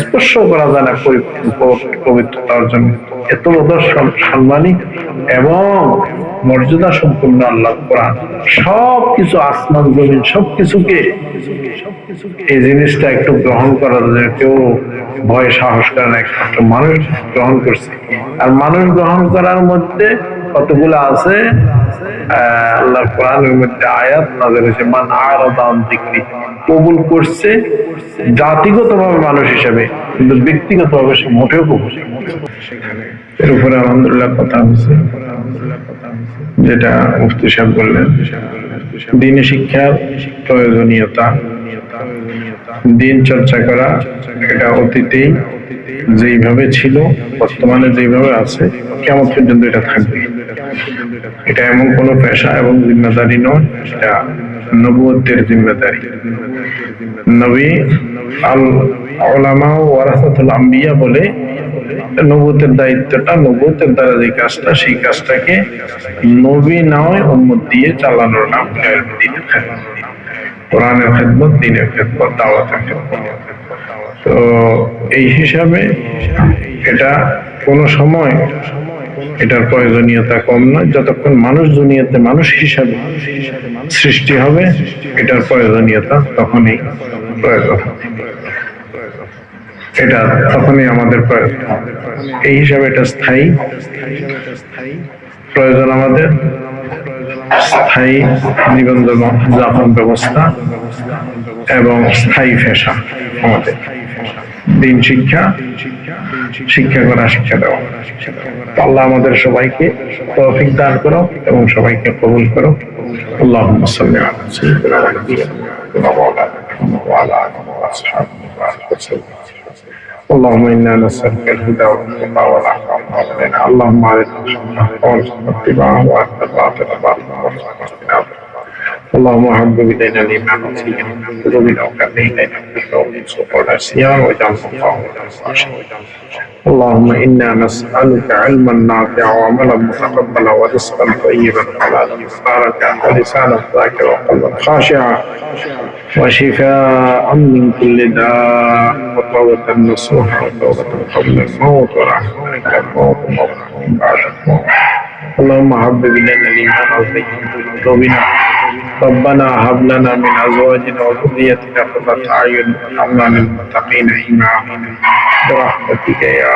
স্পর্শ করা যায় না পবিত্রতা অর্জন এত বড় এবং মর্যাদা সম্পূর্ণ আল্লাহ কোরআন। সব কিছু আসমান, জমিন সব কিছুকে এই জিনিসটা একটু গ্রহণ করার জন্য কেউ ভয় সাহস করে না, একমাত্র মানুষ গ্রহণ করছে। আর মানুষ গ্রহণ করার মধ্যে কতগুলো আছে? আল্লাহ কোরআনের মধ্যে আয়াত নাজের হয়েছে, মান আরাদান দিকরি কবুল করছে জাতিগতভাবে মানুষ হিসেবে, কিন্তু ব্যক্তিগতভাবে সে মোটেও কবুল এর উপরে আলহামদুলিল্লাহ কথা হয়েছে যেটা মুফতি সাহেব বললেন শিক্ষার প্রয়োজনীয়তা, দিন চর্চা করা, এটা অতীতেই যেইভাবে ছিল, বর্তমানে যেইভাবে আছে কেমন পর্যন্ত এটা থাকবে। এটা এমন কোনো পেশা এবং জিম্মেদারি নয়, এটা নবুয়তের জিম্মেদারি। নবী আল ওলামা ওয়ারাসাতুল আম্বিয়া বলে নবুতের দায়িত্বটা নবুতের দ্বারা যে কাজটা, সেই কাজটাকে নবী নয়, উম্মত দিয়ে চালানোর নাম দিতে থাকে কোরআনের খেদমত, দিনের খেদমত, দাওয়াতের খেদমত। তো এই হিসাবে এটা কোনো সময় এটার প্রয়োজনীয়তা কম নয়। যতক্ষণ মানুষ দুনিয়াতে মানুষ হিসাবে সৃষ্টি হবে, এটার প্রয়োজনীয়তা তখনই প্রয়োজন এটা তখনই আমাদের প্রয়োজন এই হিসাবে এটা স্থায়ী। প্রয়োজন আমাদের স্থায়ী নিবন্ধন যাপন ব্যবস্থা এবং স্থায়ী পেশা আমাদের। দিন শিক্ষা শিক্ষা করা শিক্ষা দেওয়া আল্লাহ আমাদের সবাইকে তৌফিক দান করো এবং সবাইকে কবুল করো আল্লাহ সাল্লি আলা সাইয়্যিদিনা ওয়া নাবিয়িনা মাওলানা মুহাম্মদ ওয়া আলা আলিহি ওয়া আসহাবিহি ওয়া সাল্লাম اللهم انا نسالك الهدى والتقى والعفاف والغنى اللهم ارنا الحق وارزقنا اتباعه وارنا الباطل باطلا وارزقنا اجتنابه اللهم حبب الينا الايمان في الكفر والفسوق والعصيان واجعلنا اللهم اللهم إنا نسألك علما نافعا وعملا متقبلا ورزقا طيبا حلالا مباركا ولسانا ذاكرا وقلبا خاشعا. وشفاء من كل داء وتوبة نصوحا وتوبة قبل الموت ورحمة الموت ومغفرة بعد الموت. اللهم حبب الينا الايمان وزينه قلوبنا. ربنا هب لنا من أزواجنا وذريتنا قرة أعين واجعلنا للمتقين إماما برحمتك يا